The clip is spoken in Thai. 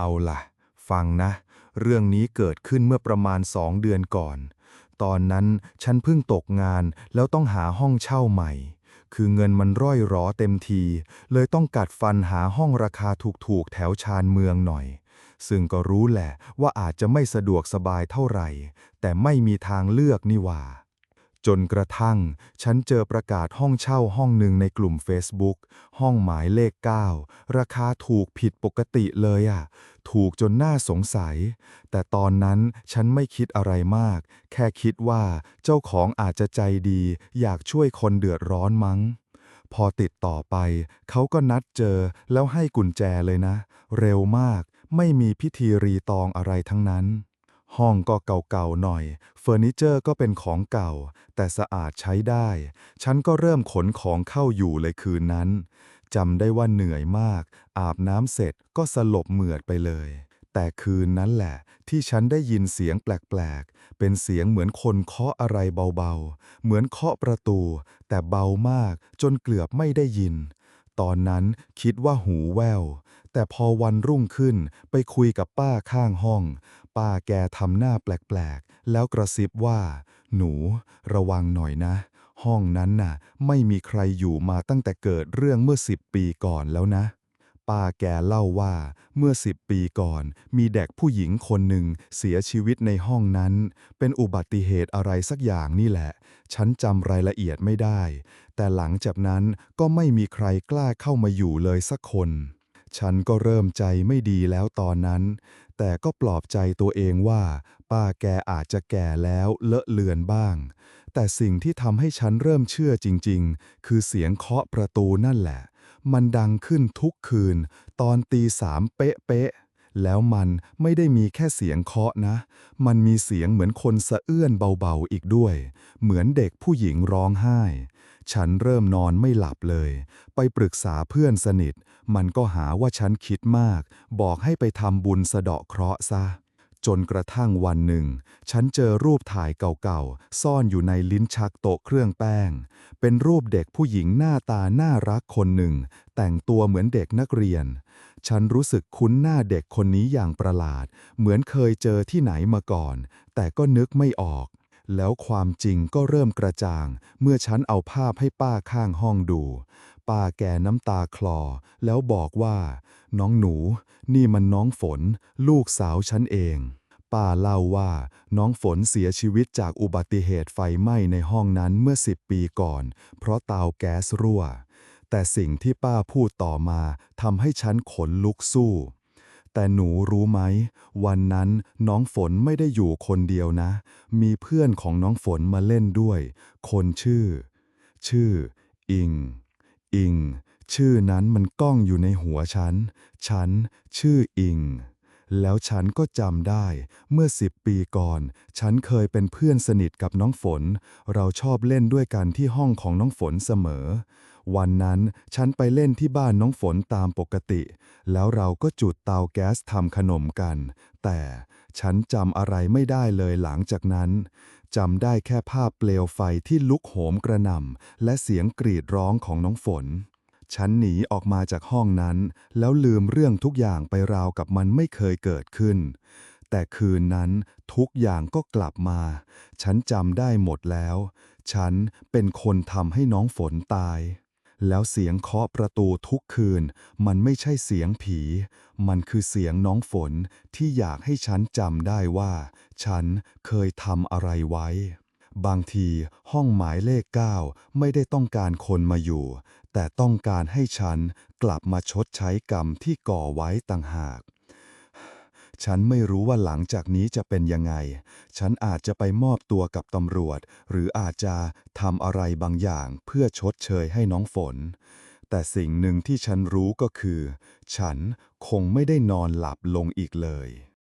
เอาล่ะ ฟังนะ เรื่องนี้เกิดขึ้นเมื่อประมาณสองเดือนก่อน ตอนนั้นฉันเพิ่งตกงานแล้วต้องหาห้องเช่าใหม่ คือเงินมันร่อยหรอเต็มที เลยต้องกัดฟันหาห้องราคาถูกๆแถวชานเมืองหน่อย ซึ่งก็รู้แหละว่าอาจจะไม่สะดวกสบายเท่าไหร่ แต่ไม่มีทางเลือกนี่ว่า จนกระทั่ง ฉันเจอประกาศห้องเช่าห้องหนึ่งในกลุ่ม Facebook ห้องหมายเลข 9 ราคาถูกผิดปกติเลยอะ่ะ ถูกจนน่าสงสัย แต่ตอนนั้นฉันไม่คิดอะไรมาก แค่คิดว่าเจ้าของอาจจะใจดี อยากช่วยคนเดือดร้อนมั้ง พอติดต่อไป เขาก็นัดเจอแล้วให้กุญแจเลยนะ เร็วมาก ไม่มีพิธีรีตองอะไรทั้งนั้น ห้องก็เก่าๆหน่อย เฟอร์นิเจอร์ก็เป็นของเก่า แต่สะอาดใช้ได้ ฉันก็เริ่มขนของเข้าอยู่เลยคืนนั้นจำได้ว่าเหนื่อยมาก อาบน้ำเสร็จก็สลบเหมือดไปเลย แต่คืนนั้นแหละ ที่ฉันได้ยินเสียงแปลกๆ เป็นเสียงเหมือนคนเคาะอะไรเบาๆ เหมือนเคาะประตู แต่เบามากจนเกือบไม่ได้ยิน ตอนนั้นคิดว่าหูแววแต่พอวันรุ่งขึ้นไปคุยกับป้าข้างห้องป้าแกทำหน้าแปลกๆ แล้วกระซิบว่า หนู ระวังหน่อยนะ ห้องนั้นน่ะ ไม่มีใครอยู่มาตั้งแต่เกิดเรื่องเมื่อสิบปีก่อนแล้วนะ ป้าแกเล่าว่า เมื่อสิบปีก่อน มีเด็กผู้หญิงคนหนึ่งเสียชีวิตในห้องนั้น เป็นอุบัติเหตุอะไรสักอย่างนี่แหละ ฉันจำรายละเอียดไม่ได้ แต่หลังจากนั้นก็ไม่มีใครกล้าเข้ามาอยู่เลยสักคนฉันก็เริ่มใจไม่ดีแล้วตอนนั้น แต่ก็ปลอบใจตัวเองว่า ป้าแกอาจจะแก่แล้วเลอะเลือนบ้าง แต่สิ่งที่ทำให้ฉันเริ่มเชื่อจริง ๆ คือเสียงเคาะประตูนั่นแหละ มันดังขึ้นทุกคืน ตอนตีสามเป๊ะๆ แล้วมันไม่ได้มีแค่เสียงเคาะนะ มันมีเสียงเหมือนคนสะเอื้อนเบาๆอีกด้วย เหมือนเด็กผู้หญิงร้องไห้ ฉันเริ่มนอนไม่หลับเลย ไปปรึกษาเพื่อนสนิท มันก็หาว่าฉันคิดมาก บอกให้ไปทำบุญสะเดาะเคราะห์ซะ จนกระทั่งวันหนึ่ง ฉันเจอรูปถ่ายเก่าๆ ซ่อนอยู่ในลิ้นชักโต๊ะเครื่องแป้ง เป็นรูปเด็กผู้หญิงหน้าตาน่ารักคนหนึ่ง แต่งตัวเหมือนเด็กนักเรียน ฉันรู้สึกคุ้นหน้าเด็กคนนี้อย่างประหลาด เหมือนเคยเจอที่ไหนมาก่อน แต่ก็นึกไม่ออก แล้วความจริงก็เริ่มกระจ่าง เมื่อฉันเอาภาพให้ป้าข้างห้องดู ป้าแก่น้ำตาคลอ แล้วบอกว่า น้องหนู นี่มันน้องฝน ลูกสาวฉันเอง ป้าเล่าว่า น้องฝนเสียชีวิตจากอุบัติเหตุไฟไหม้ในห้องนั้นเมื่อสิบปีก่อน เพราะเตาแก๊สรั่ว แต่สิ่งที่ป้าพูดต่อมาทำให้ฉันขนลุกสู้ แต่หนูรู้ไหม วันนั้นน้องฝนไม่ได้อยู่คนเดียวนะ มีเพื่อนของน้องฝนมาเล่นด้วย คนชื่อ ชื่อ อิง อิง ชื่อนั้นมันก้องอยู่ในหัวฉัน ฉัน ชื่ออิง แล้วฉันก็จำได้ เมื่อสิบปีก่อน ฉันเคยเป็นเพื่อนสนิทกับน้องฝน เราชอบเล่นด้วยกันที่ห้องของน้องฝนเสมอ วันนั้นฉันไปเล่นที่บ้านน้องฝนตามปกติ แล้วเราก็จุดเตาแก๊สทำขนมกัน แต่ฉันจำอะไรไม่ได้เลยหลังจากนั้น จำได้แค่ภาพเปลวไฟที่ลุกโหมกระหน่ำและเสียงกรีดร้องของน้องฝน ฉันหนีออกมาจากห้องนั้น แล้วลืมเรื่องทุกอย่างไปราวกับมันไม่เคยเกิดขึ้น แต่คืนนั้นทุกอย่างก็กลับมา ฉันจำได้หมดแล้ว ฉันเป็นคนทำให้น้องฝนตาย แล้วเสียงเคาะประตูทุกคืน มันไม่ใช่เสียงผี มันคือเสียงน้องฝนที่อยากให้ฉันจำได้ว่า ฉันเคยทำอะไรไว้ บางทีห้องหมายเลข 9 ไม่ได้ต้องการคนมาอยู่ แต่ต้องการให้ฉันกลับมาชดใช้กรรมที่ก่อไว้ต่างหาก ฉันไม่รู้ว่าหลังจากนี้จะเป็นยังไง ฉันอาจจะไปมอบตัวกับตำรวจ หรืออาจจะทำอะไรบางอย่างเพื่อชดเชยให้น้องฝน แต่สิ่งหนึ่งที่ฉันรู้ก็คือ ฉันคงไม่ได้นอนหลับลงอีกเลย